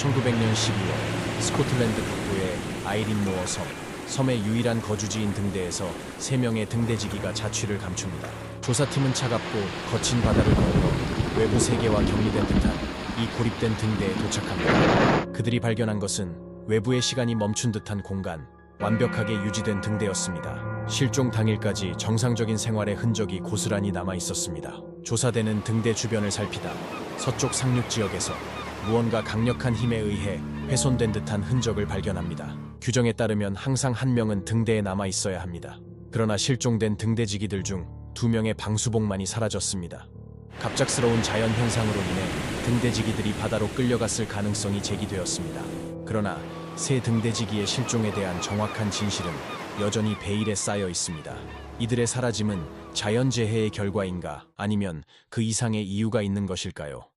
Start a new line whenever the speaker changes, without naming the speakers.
1900년 12월 스코틀랜드 북부의 아이린 모어 섬, 섬의 유일한 거주지인 등대에서 3명의 등대지기가 자취를 감춥니다. 조사팀은 차갑고 거친 바다를 건너 외부 세계와 격리된 듯한 이 고립된 등대에 도착합니다. 그들이 발견한 것은 외부의 시간이 멈춘 듯한 공간, 완벽하게 유지된 등대였습니다. 실종 당일까지 정상적인 생활의 흔적이 고스란히 남아 있었습니다. 조사대는 등대 주변을 살피다 서쪽 상륙 지역에서 무언가 강력한 힘에 의해 훼손된 듯한 흔적을 발견합니다. 규정에 따르면 항상 한 명은 등대에 남아 있어야 합니다. 그러나 실종된 등대지기들 중 두 명의 방수복만이 사라졌습니다. 갑작스러운 자연 현상으로 인해 등대지기들이 바다로 끌려갔을 가능성이 제기되었습니다. 그러나 새 등대지기의 실종에 대한 정확한 진실은 여전히 베일에 쌓여 있습니다. 이들의 사라짐은 자연재해의 결과인가 아니면 그 이상의 이유가 있는 것일까요?